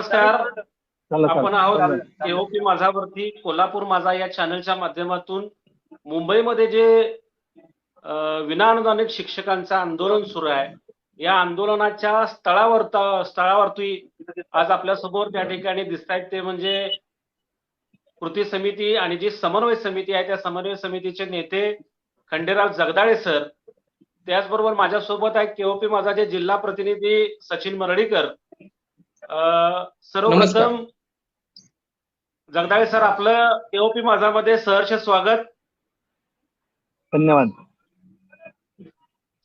नमस्कार. आपण आहोत. केओपी माझावरती. कोल्हापूर माझा या चॅनलच्या माध्यमातून मुंबईमध्ये जे विनाअनुदानित शिक्षकांचं आंदोलन सुरू आहे या आंदोलनाच्या स्थळावर स्थळावरती आज आपल्यासमोर त्या ठिकाणी दिसत आहेत ते म्हणजे कृती समिती आणि जी समन्वय समिती आहे त्या समन्वय समितीचे नेते खंडेराव जगदाळे सर. त्याचबरोबर माझ्यासोबत आहे केओपी माझाचे जिल्हा प्रतिनिधी सचिन मरडीकर. सर्वप्रथम जगदाळे सर आपलं केओपी माझामध्ये सहर्ष स्वागत. धन्यवाद.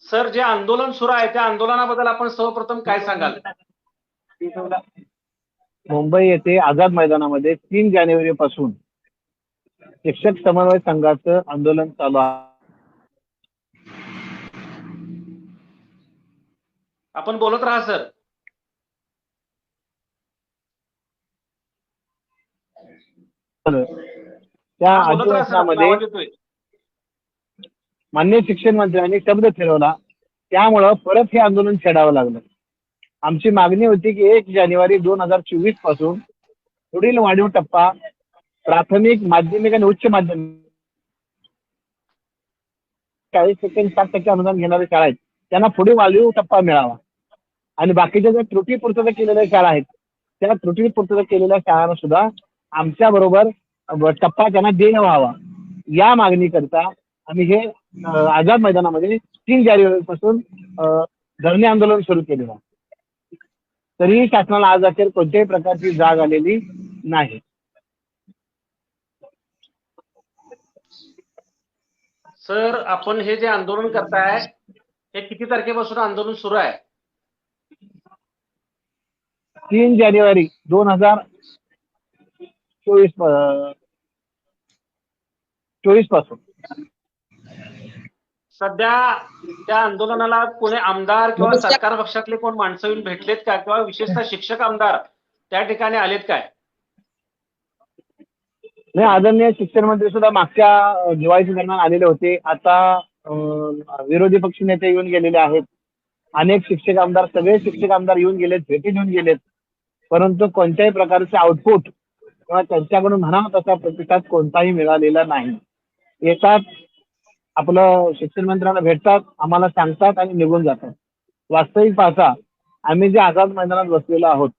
सर जे आंदोलन सुरू आहे त्या आंदोलनाबद्दल आपण सर्वप्रथम काय सांगाल? मुंबई येथे आझाद मैदानामध्ये तीन जानेवारी पासून शिक्षक समन्वय संघाचं आंदोलन चालू आहे. आपण बोलत राहा सर. त्या अधिवेशनामध्ये मान्य शिक्षण मंत्र्यांनी शब्द फिरवला. त्यामुळं परत हे आंदोलन छेडावं लागलं. आमची मागणी होती की एक जानेवारी दोन हजार चोवीसपासून पुढील वाढीव टप्पा प्राथमिक माध्यमिक आणि उच्च माध्यमिक चाळीस टक्के साठ टक्के अनुदान घेणाऱ्या शाळा आहेत. त्यांना पुढे वाढीव टप्पा मिळावा. आणि बाकीच्या ज्या त्रुटी पूर्तता केलेल्या शाळा आहेत त्या त्रुटी पूर्तता केलेल्या शाळांना सुद्धा आमच्या बरोबर टप्पा त्यांना देणं व्हावा. या मागणीकरता आम्ही हे आझाद मैदानामध्ये तीन जानेवारीपासून धरणे आंदोलन सुरू केलेलं आहे. तरीही शासनाला आज अखेर कोणत्याही प्रकारची जाग आलेली नाही. सर आपण हे जे आंदोलन करताय हे किती तारखेपासून आंदोलन सुरू आहे? तीन जानेवारी दोन हजार चोवीस चोवीसपासून. सध्या त्या आंदोलनाला कोणी आमदार किंवा. सरकार पक्षातले कोण माणसं येऊन भेटलेत का? किंवा विशेषतः शिक्षक आमदार त्या ठिकाणी आलेत काय? नाही आदरणीय शिक्षण मंत्री सुद्धा मागच्या दिवाळीच्या दरम्यान आलेले होते. आता विरोधी पक्ष नेते येऊन गेलेले आहेत. अनेक शिक्षक आमदार सगळे शिक्षक आमदार येऊन गेलेत भेटी देऊन गेलेत. परंतु कोणत्याही प्रकारचे आउटपुट किंवा त्यांच्याकडून म्हणावा तसा प्रतिसाद कोणताही मिळालेला नाही. येतात आपलं शिक्षण मंत्र्यांना भेटतात आम्हाला सांगतात आणि निघून जातात. वास्तविक पाहता आम्ही जे आझाद मैदानात बसलेलो आहोत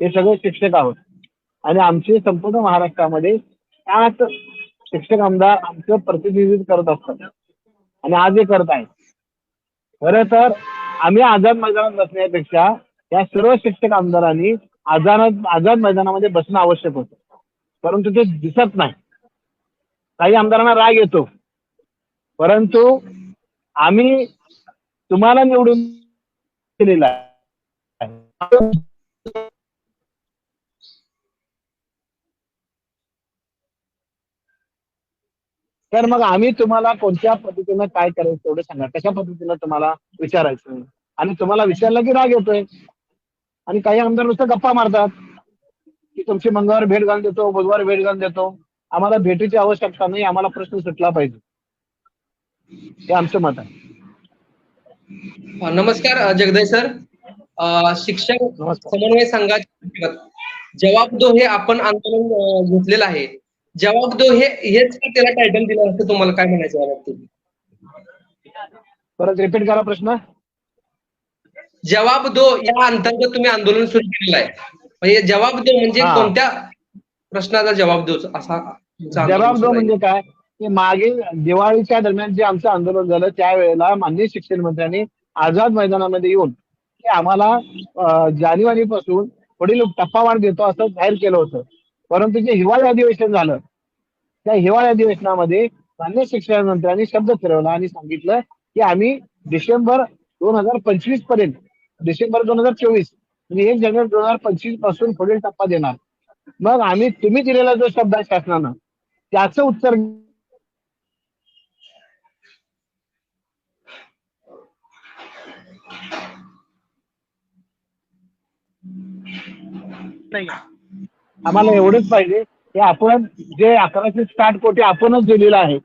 हे सगळे शिक्षक आहोत. आणि आमचे संपूर्ण महाराष्ट्रामध्ये त्यात शिक्षक आमदार आमचं प्रतिनिधित्व करत असतात. आणि आज हे करत आहेत. खरं तर आम्ही आझाद मैदानात बसण्यापेक्षा या सर्व शिक्षक आमदारांनी आझाद आझाद मैदानामध्ये बसणं आवश्यक होतं. परंतु ते दिसत नाही. काही आमदारांना राग येतो. परंतु आम्ही तुम्हाला निवडून दिलेला तर मग आम्ही तुम्हाला कोणत्या पद्धतीनं काय करायचं तेवढं सांगा. कशा पद्धतीनं तुम्हाला विचारायचं? आणि तुम्हाला विचारलं की राग येतोय. आणि काही आमदार नुसतं गप्पा मारतात. की तुमची मंगळवार भेट घालून देतो बुधवार भेट घालून देतो. आम्हाला भेटीची आवश्यकता नाही आम्हाला प्रश्न सुटला पाहिजे. हे आमचं मत आहे. नमस्कार जगदय सर. नमस्कार. समन्वय संघाचे जवाब दो हे आपण आंदोलन घेतलेलं आहे. जवाब दो हे हेच का त्याला टायटल दिलं असं तुम्हाला काय म्हणायचं? परत रिपीट करा प्रश्न. जवाब दो या अंतर्गत तुम्ही आंदोलन सुरू केलेलं आहे. म्हणजे जवाब दो म्हणजे हा. कोणत्या प्रश्नाचा जवाब दो असा तुमचं आंदोलन सुरू आहे. म्हणजे काय की मागे दिवाळीच्या दरम्यान जे आमचं आंदोलन झालं त्यावेळेला माननीय शिक्षण मंत्र्यांनी आझाद मैदानामध्ये येऊन की आम्हाला अं, जानेवारीपासून पुढील टप्पावाढ देतो असं जाहीर केलं होतं परंतु जे हिवाळी अधिवेशन झालं त्या हिवाळी अधिवेशनामध्ये मान्य शिक्षण मंत्र्यांनी शब्द फिरवला आणि सांगितलं की आम्ही डिसेंबर दोन हजार पंचवीसपर्यंत डिसेंबर दोन हजार चोवीस एक जानेवारी दोन हजार पंचवीसपासून पुढील टप्पा देणार. मग आम्ही तुम्ही दिलेला जो शब्द आहे शासनानं त्याचं उत्तर आम्हाला एवढंच पाहिजे की आपण जे अकराशे साठ कोटी आपणच दिलेलं आहे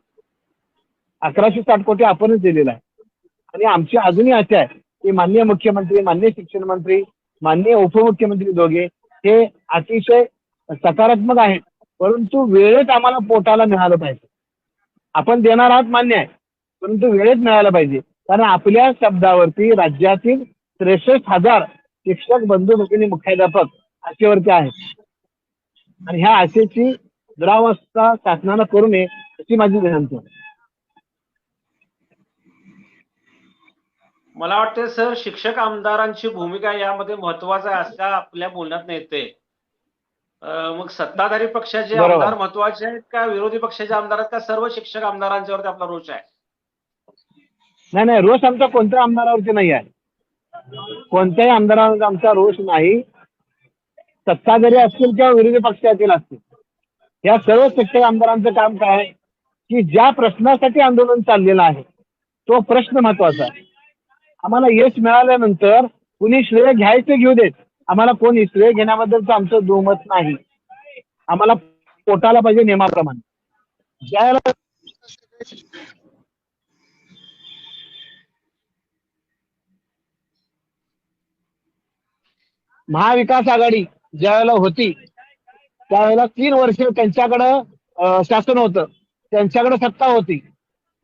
अकराशे साठ कोटी आपणच दिलेलं आहे. आणि आमची अजूनही आशा आहे की माननीय मुख्यमंत्री माननीय शिक्षण मंत्री माननीय उपमुख्यमंत्री दोघे हे अतिशय सकारात्मक आहेत. परंतु वेळेत आम्हाला पोटाला मिळालं पाहिजे. आपण देणार आहात मान्य आहे परंतु वेळेत मिळालं पाहिजे. कारण आपल्या शब्दावरती राज्यातील त्रेसष्ट हजार शिक्षक बंधू भगिनी मुख्याध्यापक आशेवरती आहेत. आणि ह्या आशेची दुरावस्था शासनानं करू नये अशी माझी विनंती आहे. मला वाटते सर शिक्षक आमदारांची भूमिका यामध्ये महत्त्वाचा आहे असं आपल्या बोलण्यात येते मग सत्ताधारी पक्षाचे. आमदार महत्त्वाचे आहेत का? विरोधी पक्षाचे आमदार आहेत का? सर्व शिक्षक आमदारांच्यावरती आपला रोष आहे. नाही नाही रोष आमचा कोणत्या आमदारावरती नाही आहे. कोणत्याही आमदारावर आमचा रोष नाही. सत्ताधारी असतील किंवा विरोधी पक्षातील असतील. या सर्व शिक्षक आमदारांचं काम काय आहे? की ज्या प्रश्नासाठी आंदोलन चाललेलं आहे तो प्रश्न महत्त्वाचा आहे. आम्हाला यश मिळाल्यानंतर कुणी श्रेय घ्यायचे घेऊ देत. आम्हाला कोणी श्रेय घेण्याबद्दलचं आमचं दुमत नाही. आम्हाला पोटाला पाहिजे नियमाप्रमाणे. ज्याला महाविकास आघाडी ज्यावेळेला होती त्यावेळेला तीन वर्ष त्यांच्याकडं शासन होतं. त्यांच्याकडे सत्ता होती.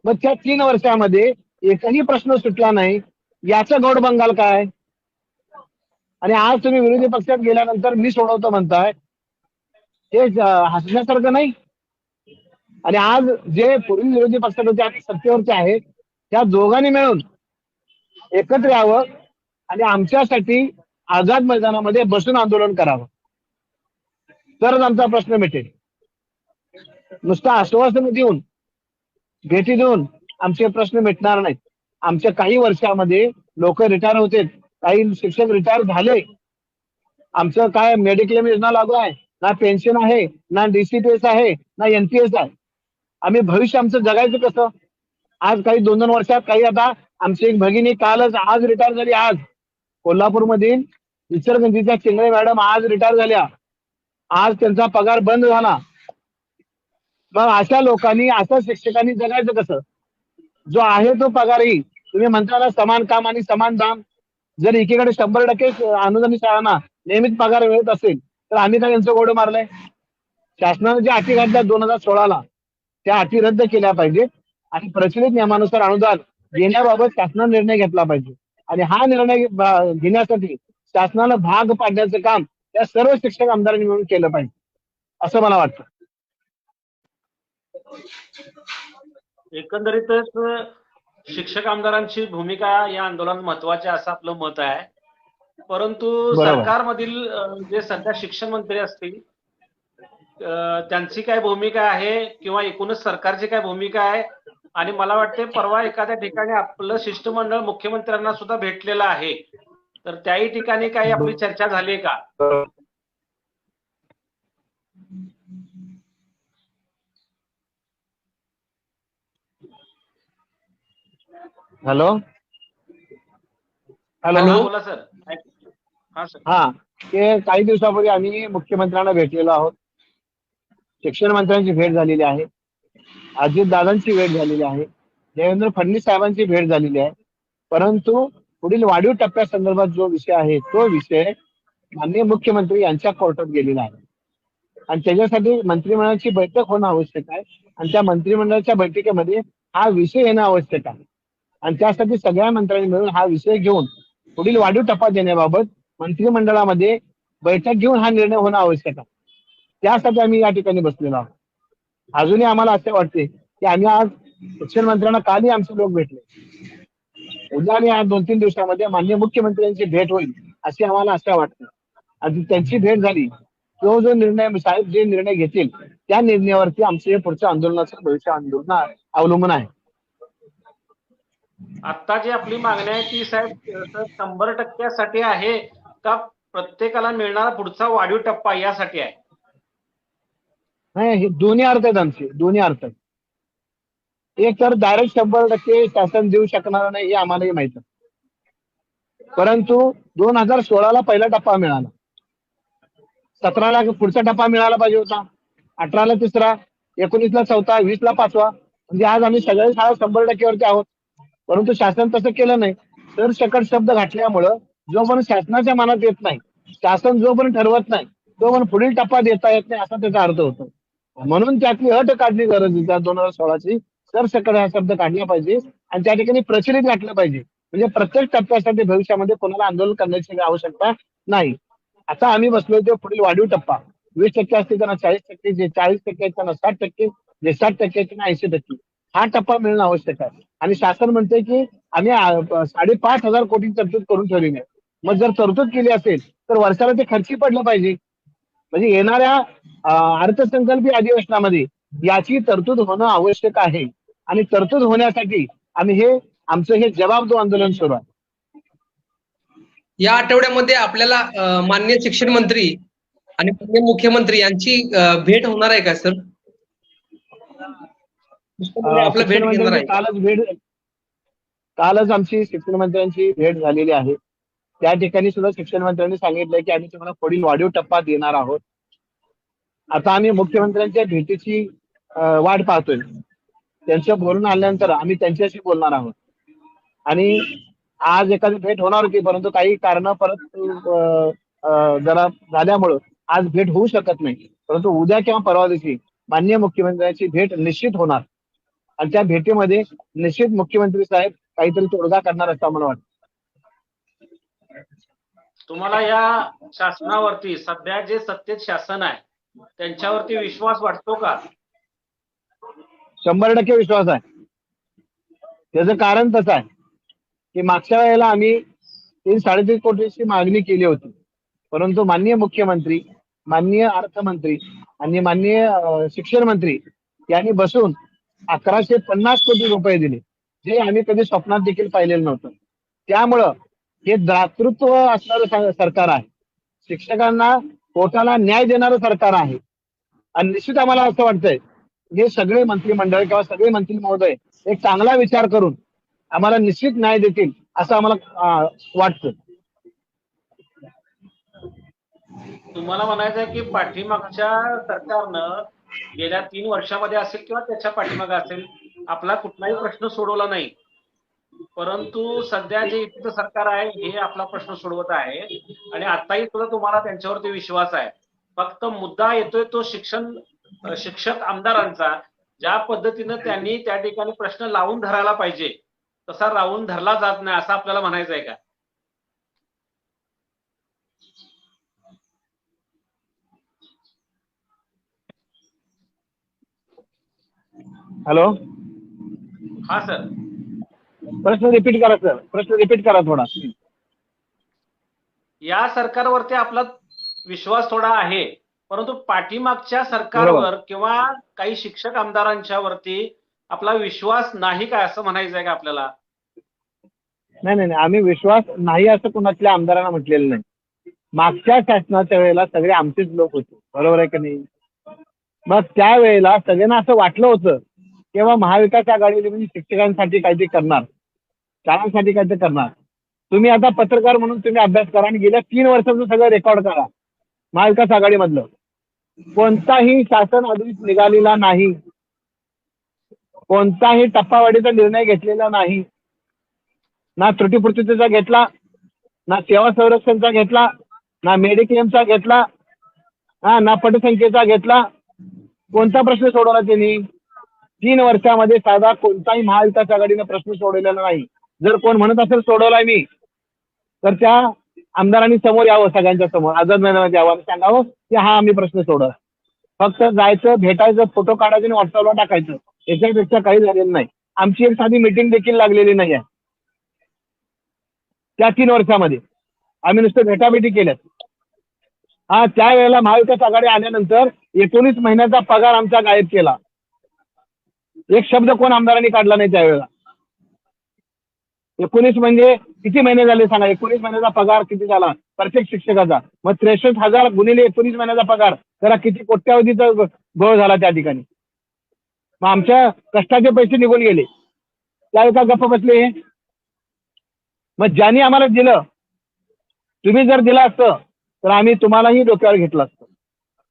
मग त्या तीन वर्षामध्ये एकही प्रश्न सुटला नाही. याचं गौड बंगाल काय? आणि आज तुम्ही विरोधी पक्षात गेल्यानंतर मी सोडवतो म्हणताय. ते हसण्यासारखं नाही. आणि आज जे पूर्वी विरोधी पक्षात होते आता सत्तेवरचे आहेत त्या दोघांनी मिळून एकत्र यावं आणि आमच्यासाठी आझाद मैदानामध्ये बसून आंदोलन करावं. तरच आमचा प्रश्न मिटेल. नुसतं आश्वासन देऊन भेटी देऊन आमचे प्रश्न मिटणार नाहीत. आमच्या काही वर्षामध्ये लोक रिटायर होते काही शिक्षक रिटायर झाले. आमचं काय मेडिक्लेम योजना लागू आहे. ना पेन्शन आहे ना डीसीपीएस आहे ना एनपीएस आहे. आम्ही भविष्य आमचं जगायचं कसं? आज काही दोन दोन वर्षात काही आता आमची एक भगिनी कालच आज रिटायर झाली आज. कोल्हापूरमधील इचलकरंजीच्या चिंगळे मॅडम आज रिटायर झाल्या. आज त्यांचा पगार बंद झाला. मग अशा लोकांनी अशा शिक्षकांनी जगायचं कसं? जो आहे तो पगारही. तुम्ही म्हणता ना समान काम आणि समान दाम. जर एकीकडे शंभर टक्के अनुदानित शाळांना नियमित पगार मिळत असेल तर आम्ही काय यांचं गोडं मारलंय? शासनाने ज्या अटी घातल्या दोन हजार सोळाला त्या अटी रद्द केल्या पाहिजेत. आणि प्रचलित नियमानुसार अनुदान देण्याबाबत शासनानं निर्णय घेतला पाहिजे. आणि हा निर्णय घेण्यासाठी शासनानं भाग पाडण्याचं काम त्या सर्व शिक्षक आमदारांनी मिळून केलं पाहिजे. असं मला वाटतं. एकंदरीतच शिक्षक आमदारांची भूमिका या आंदोलनात महत्वाची असं आपलं मत आहे. परंतु. सरकारमधील जे सध्या शिक्षण मंत्री असतील त्यांची काय भूमिका आहे किंवा एकूणच सरकारची काय भूमिका आहे? आणि मला वाटते परवा एखाद्या ठिकाणी आपलं शिष्टमंडळ मुख्यमंत्र्यांना सुद्धा भेटलेलं आहे. तर त्याही ठिकाणी काही आपली चर्चा झाली का? हॅलो? हॅलो? हॅलो. बोला सर. हा सर. हा ते काही दिवसापूर्वी आम्ही मुख्यमंत्र्यांना भेटलेलो आहोत. शिक्षण मंत्र्यांची भेट झालेली आहे. अजित दादांची भेट झालेली आहे. देवेंद्र फडणवीस साहेबांची भेट झालेली आहे. परंतु पुढील वाढीव टप्प्यासंदर्भात जो विषय आहे तो विषय माननीय मुख्यमंत्री यांच्या कोर्टात गेलेला आहे. आणि त्याच्यासाठी मंत्रिमंडळाची बैठक होणं आवश्यक आहे. आणि त्या मंत्रिमंडळाच्या बैठकीमध्ये हा विषय येणं आवश्यक आहे. आणि त्यासाठी सगळ्या मंत्र्यांनी मिळून हा विषय घेऊन पुढील वाढीव टप्पा देण्याबाबत मंत्रिमंडळामध्ये बैठक घेऊन हा निर्णय होणं आवश्यक आहे. त्यासाठी आम्ही या ठिकाणी बसलेलो आहोत. अजूनही आम्हाला असे वाटते की आम्ही आज शिक्षण मंत्र्यांना कालही आमचे लोक भेटले. उद्या आणि आज दोन तीन दिवसामध्ये माननीय मुख्यमंत्र्यांची भेट होईल अशी आम्हाला असं वाटतं. आणि त्यांची भेट झाली तो जो निर्णय साहेब जे निर्णय घेतील त्या निर्णयावरती आमचे हे पुढच्या आंदोलनाचं भविष्य आंदोलन अवलंबून आहे. आता जी आपली मागणी आहे ती साहेब तर शंभर टक्क्यासाठी आहे का प्रत्येकाला मिळणारा पुढचा वाढीव टप्पा यासाठी आहे? नाही हे दोन्ही अर्थ आहेत आमचे दोन्ही अर्थ आहेत एक तर डायरेक्ट शंभर टक्के शासन देऊ शकणार नाही हे आम्हालाही माहीत परंतु दोन हजार सोळाला पहिला टप्पा मिळाला. सतराला पुढचा टप्पा मिळाला पाहिजे होता. अठराला तिसरा एकोणीसला चौथा वीसला पाचवा. म्हणजे आज आम्ही सगळ्या शाळा शंभर टक्केवरती आहोत. परंतु शासन तसं केलं नाही. तर सकट शब्द घातल्यामुळं जोपर्यंत शासनाच्या मनात येत नाही शासन जोपर्यंत ठरवत नाही तो पण पुढील टप्पा देता येत नाही असा त्याचा अर्थ होतो. म्हणून त्यातली अट काढणे गरजेचं दोन हजार सोळाची सरसकट हा शब्द काढला पाहिजे आणि त्या ठिकाणी प्रचलित घातलं पाहिजे. म्हणजे प्रत्येक टप्प्यासाठी भविष्यामध्ये कोणाला आंदोलन करण्याची आवश्यकता नाही. आता आम्ही बसलो होतो पुढील वाढीव टप्पा. वीस टक्के असते त्यांना चाळीस टक्के जे चाळीस टक्के आहेत त्यांना साठ टक्के जे साठ टक्के आहेत त्यांना ऐंशी टक्के. हा टप्पा मिळणं आवश्यक आहे. आणि शासन म्हणते की आम्ही साडेपाच हजार कोटी तरतूद करून ठेवलेली आहे. मग जर तरतूद केली असेल तर वर्षाला ते खर्ची पडलं पाहिजे. म्हणजे येणाऱ्या अर्थसंकल्पीय अधिवेशनामध्ये याची तरतूद होणं आवश्यक आहे. आणि तरतूद होण्यासाठी आम्ही हे आमचं हे जबाब दो आंदोलन सुरू आहे. या आठवड्यामध्ये आपल्याला माननीय शिक्षण मंत्री आणि मुख्यमंत्री यांची भेट होणार आहे का सर आपलं भेट घेणार आहे कालच भेट कालच आमची शिक्षण मंत्र्यांची भेट झालेली आहे. त्या ठिकाणी सुद्धा शिक्षण मंत्र्यांनी सांगितलंय की आम्ही तुम्हाला पुढील वाढीव टप्पा देणार आहोत. आता आम्ही मुख्यमंत्र्यांच्या भेटीची वाट पाहतोय. त्यांच्या बोलून आल्यानंतर आम्ही त्यांच्याशी बोलणार आहोत. आणि आज एखादी भेट होणार होती परंतु काही कारण परत जरा झाल्यामुळं आज भेट होऊ शकत नाही. परंतु उद्या किंवा परवा दिवशी माननीय मुख्यमंत्र्यांची भेट निश्चित होणार. आणि त्या भेटीमध्ये निश्चित मुख्यमंत्री साहेब काहीतरी तोडगा करणार असं आम्हाला वाटतं. तुम्हाला या शासनावरती सध्या जे सत्तेत शासन आहे त्यांच्यावरती विश्वास वाटतो का? शंभर टक्के विश्वास आहे. त्याचं कारण तसं आहे की मागच्या वेळेला आम्ही तीन साडेतीन कोटीची मागणी केली होती. परंतु माननीय मुख्यमंत्री माननीय अर्थमंत्री आणि माननीय शिक्षण मंत्री यांनी बसून अकराशे पन्नास कोटी रुपये दिले. जे आम्ही कधी स्वप्नात देखील पाहिलेलं नव्हतं. त्यामुळं हे दातृत्व असणारं सरकार आहे. शिक्षकांना पोटाला न्याय देणारं सरकार आहे. आणि निश्चित आम्हाला असं वाटतंय हे सगळे मंत्रिमंडळ किंवा सगळे मंत्री महोदय एक चांगला विचार करून आम्हाला निश्चित न्याय देतील असं आम्हाला वाटतं. तुम्हाला म्हणायचं आहे की पाठीमागच्या सरकारनं गेल्या तीन वर्षामध्ये असेल किंवा त्याच्या पाठीमागे असेल आपला कुठलाही प्रश्न सोडवला नाही. परंतु सध्या जे इथलं सरकार आहे हे आपला प्रश्न सोडवत आहे. आणि आताही सुद्धा तुम्हाला त्यांच्यावरती विश्वास आहे. फक्त मुद्दा येतोय तो शिक्षण शिक्षक आमदारांचा ज्या पद्धतीनं त्यांनी त्या ठिकाणी प्रश्न लावून धरायला पाहिजे. तसा लावून धरला जात नाही असं आपल्याला म्हणायचं आहे का? हॅलो हा सर प्रश्न रिपीट करा सर प्रश्न रिपीट करा थोडा. या सरकारवरती आपला विश्वास थोडा आहे परंतु पाठीमागच्या सरकारवर. किंवा काही शिक्षक आमदारांच्या वरती आपला विश्वास नाही काय असं म्हणायचं आहे का आपल्याला? नाही नाही नाही, आम्ही विश्वास नाही असं कुणातल्या आमदारांना म्हटलेलं नाही. मागच्या शासनाच्या वेळेला सगळे आमचेच लोक होते. बरोबर आहे का नाही? मग त्यावेळेला सगळ्यांना असं वाटलं होतं तेव्हा महाविकास आघाडीने म्हणजे शिक्षकांसाठी काहीतरी करणार. शाळांसाठी काहीतरी करणार. तुम्ही आता पत्रकार म्हणून तुम्ही अभ्यास करा आणि गेल्या तीन वर्षाचं सगळं रेकॉर्ड करा महाविकास आघाडीमधलं. कोणताही शासन अजून निघालेला नाही. कोणताही टप्पावाढीचा निर्णय घेतलेला नाही. ना त्रुटीपूर्तीचा घेतला ना सेवा संरक्षणचा घेतला ना मेडिक्लेमचा घेतला हा ना पटसंख्येचा घेतला. कोणता प्रश्न सोडवला त्यांनी? तीन वर्षामध्ये साधा कोणताही महाविकास आघाडीनं प्रश्न सोडवलेला नाही. जर कोण म्हणत असेल सोडवलाय मी तर त्या आमदारांनी समोर यावं सगळ्यांच्या समोर. आझाद मैदानात यावं. आणि सांगावं की हा आम्ही प्रश्न सोडवला. फक्त जायचं भेटायचं फोटो काढायचे आणि व्हॉट्सअपला टाकायचं. याच्यापेक्षा काही झालेलं नाही. आमची एक साधी मिटिंग देखील लागलेली नाही आहे. त्या तीन वर्षामध्ये. आम्ही नुसतं भेटाभेटी केल्यात. हा त्यावेळेला महाविकास आघाडी आल्यानंतर एकोणीस महिन्याचा पगार आमचा गायब केला. एक शब्द कोण आमदारांनी काढला नाही त्यावेळेला? एकोणीस म्हणजे किती महिने झाले सांगा? एकोणीस महिन्याचा पगार किती झाला? प्रत्येक शिक्षकाचा. मग त्रेसष्ट हजार गुणिले एकोणीस महिन्याचा पगार. त्याला किती कोट्यावधीचा गोळ झाला त्या ठिकाणी? मग आमच्या कष्टाचे पैसे निघून गेले. त्यावेळी का गप्प बसले. हे मग ज्यांनी आम्हाला दिलं तुम्ही जर दिलं असतं तर आम्ही तुम्हालाही डोक्यावर घेतलं असतं.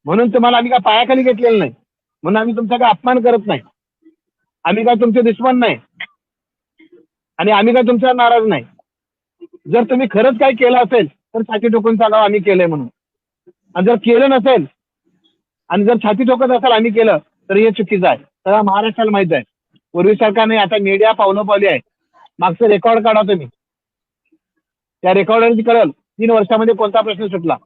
म्हणून तुम्हाला आम्ही काय पायाखाली घेतलेलं नाही. म्हणून आम्ही तुमचा काय अपमान करत नाही. आम्ही काय तुमचे दुश्मन नाही. आणि आम्ही काय तुमच्यावर नाराज नाही. जर तुम्ही खरंच काय केलं असेल तर छाती ठोकून सांगावं आम्ही केलंय म्हणून. आणि जर केलं नसेल आणि जर छाती ठोकत असेल आम्ही केलं तर हे चुकीचं आहे. तर महाराष्ट्राला माहीत आहे. पूर्वी नाही आता मीडिया पावलं पावली आहे. मागचं रेकॉर्ड काढा तुम्ही. त्या रेकॉर्डवरती कळल तीन वर्षामध्ये कोणता प्रश्न सुटला.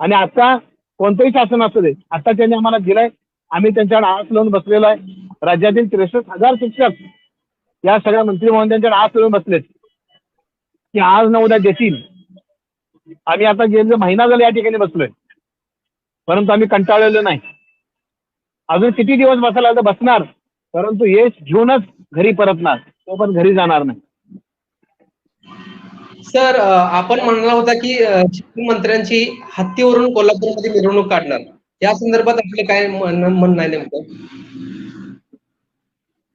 आणि आता कोणतंही शासन असू दे आता त्यांनी आम्हाला दिलंय. आम्ही त्यांच्याकडे आस लावून बसलेलो आहे. राज्यातील त्रेसष्ट हजार शिक्षक या सगळ्या मंत्री महोदयांच्या आज लावून बसलेत. की आज न उद्या देतील. आम्ही आता गेले महिना झाला या ठिकाणी बसलोय. परंतु आम्ही कंटाळलेलो नाही. अजून किती दिवस बसायला तर बसणार? परंतु यश घेऊनच घरी परतणार. तो पण घरी जाणार नाही. सर आपण म्हणला होता की शिक्षण मंत्र्यांची हत्तीवरून कोल्हापूरमध्ये मिरवणूक काढणार. या संदर्भात आपलं काय म्हण- म्हणणं आहे नेमकं?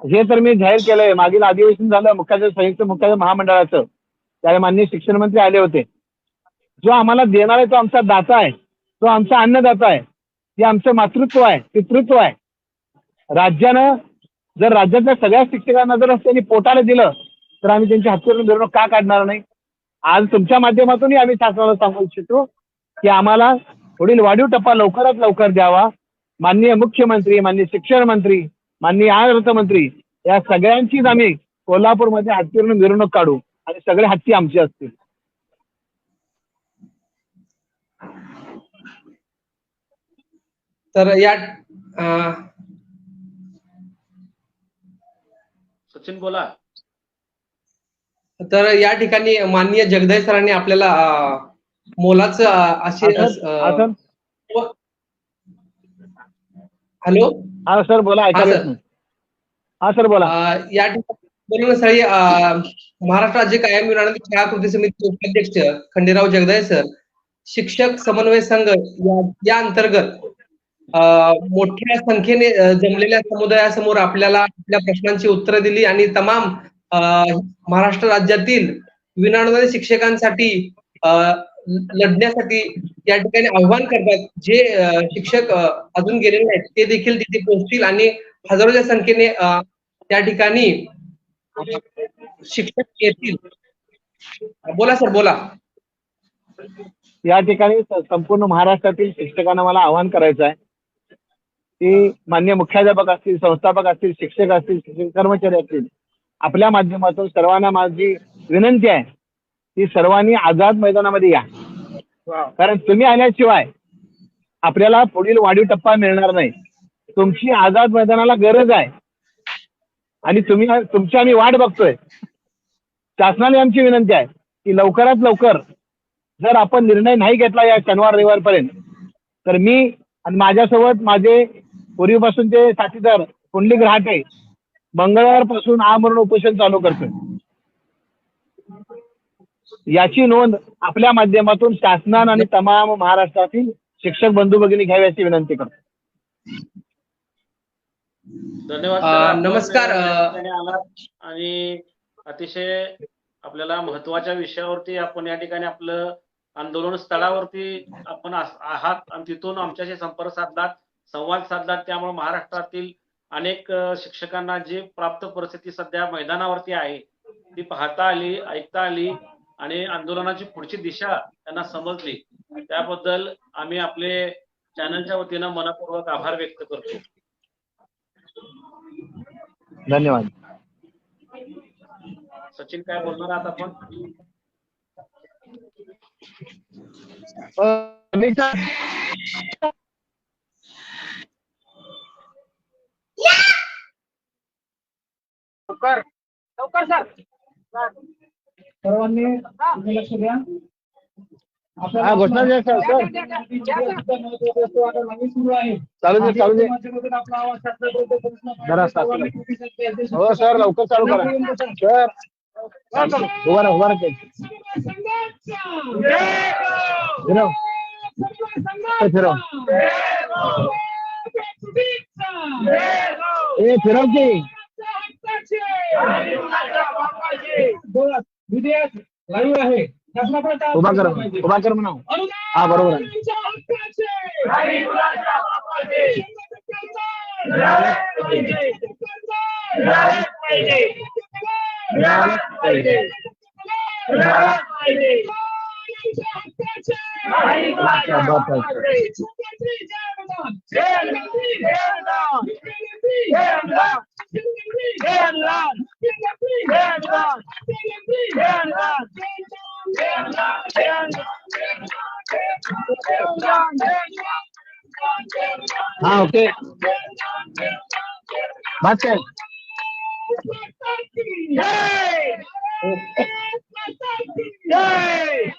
हे तर मी जाहीर केलंय. मागील अधिवेशन झालं मुख्याचं संयुक्त मुख्याच्या महामंडळाचं. त्यावेळी माननीय शिक्षण मंत्री आले होते. जो आम्हाला देणार आहे तो आमचा दाता आहे. तो आमचा अन्नदाता आहे. ते आमचं मातृत्व आहे पितृत्व आहे. राज्यानं जर राज्यातल्या सगळ्या शिक्षकांना जर त्यांनी पोटाला दिलं तर आम्ही त्यांची हत्तीवरून मिरवणूक का काढणार नाही? आज तुमच्या माध्यमातूनही आम्ही शासनाला सांगू इच्छितो की आम्हाला पुढील वाढीव टप्पा लवकरात लवकर द्यावा. माननीय मुख्यमंत्री माननीय शिक्षण मंत्री माननीय अर्थमंत्री या सगळ्यांचीच आम्ही कोल्हापूरमध्ये हत्तीवरून मिरवणूक काढू आणि सगळे हत्ती आमचे असतील. तर या सचिन बोला. तर या ठिकाणी माननीय जगदाय सरांनी आपल्याला मोलाचं असे हा हॅलो? हा सर बोला हा, सर. बोला. या ठिकाणी सर महाराष्ट्र राज्य कायम विनानंद शाळा कृती समितीचे उपाध्यक्ष खंडेराव जगदाय सर. शिक्षक समन्वय संघ या या अंतर्गत मोठ्या संख्येने जमलेल्या समुदायासमोर आपल्याला आपल्या प्रश्नांची उत्तरं दिली आणि तमाम महाराष्ट्र राज्यातील विनानुदानित शिक्षकांसाठी लढण्यासाठी या ठिकाणी आव्हान करतात. जे शिक्षक अजून गेलेले नाहीत ते देखील तिथे पोहोचतील आणि हजारोच्या संख्येने त्या ठिकाणी शिक्षक येतील. बोला सर बोला. या ठिकाणी संपूर्ण महाराष्ट्रातील शिक्षकांना मला आवाहन करायचं आहे. की मान्य मुख्याध्यापक असतील संस्थापक असतील शिक्षक असतील कर्मचारी असतील आपल्या माध्यमातून सर्वांना माझी विनंती आहे की सर्वांनी आझाद मैदानामध्ये या. कारण तुम्ही आल्याशिवाय आपल्याला पुढील वाढीव टप्पा मिळणार नाही. तुमची आझाद मैदानाला गरज आहे. आणि तुम्ही तुमची आम्ही वाट बघतोय. शासनाने आमची विनंती आहे की लवकरात लवकर जर आपण निर्णय नाही घेतला या शनिवार रविवारपर्यंत तर मी आणि माझ्यासोबत माझे पूर्वीपासूनचे साथीदार पुंडलिक रहाटे मंगळवारपासून आमरण उपोषण चालू करतोय. याची नोंद आपल्या माध्यमातून शासनानं आणि तमाम महाराष्ट्रातील शिक्षक बंधू भगिनी घ्यावी अशी विनंती करतो. धन्यवाद नमस्कार, आणि अतिशय आपल्याला महत्त्वाच्या विषयावरती आपण या ठिकाणी आपलं आंदोलन स्थळावरती आपण आहात आणि तिथून आमच्याशी संपर्क साधलात संवाद साधलात. त्यामुळे महाराष्ट्रातील अनेक शिक्षकांना जी प्राप्त परिस्थिती सध्या मैदानावरती आहे ती पाहता आली ऐकता आली. आणि आंदोलनाची पुढची दिशा त्यांना समजली. त्याबद्दल आम्ही आपले चॅनलच्या वतीनं मनपूर्वक आभार व्यक्त करतो. धन्यवाद. सचिन काय बोलणार आहात आपण? लवकर. लवकर सर. सर्वांनी तुम्ही लक्ष द्या. हा घोषणा द्या सर सर. चालू दे चालू दे. जरा साथ दे. हो सर लवकर चालू करा. सर. उभा राहा उभा राहा. फिरव. ए, फिरव ए फिरव की. विधेयक लाईव्ह आहे. शासनाकडे उभा कर उभा कर म्हणा हा बरोबर आहे. पाहिजे क्या बात है सर. हाँ ओके बात कर Jai! Jai!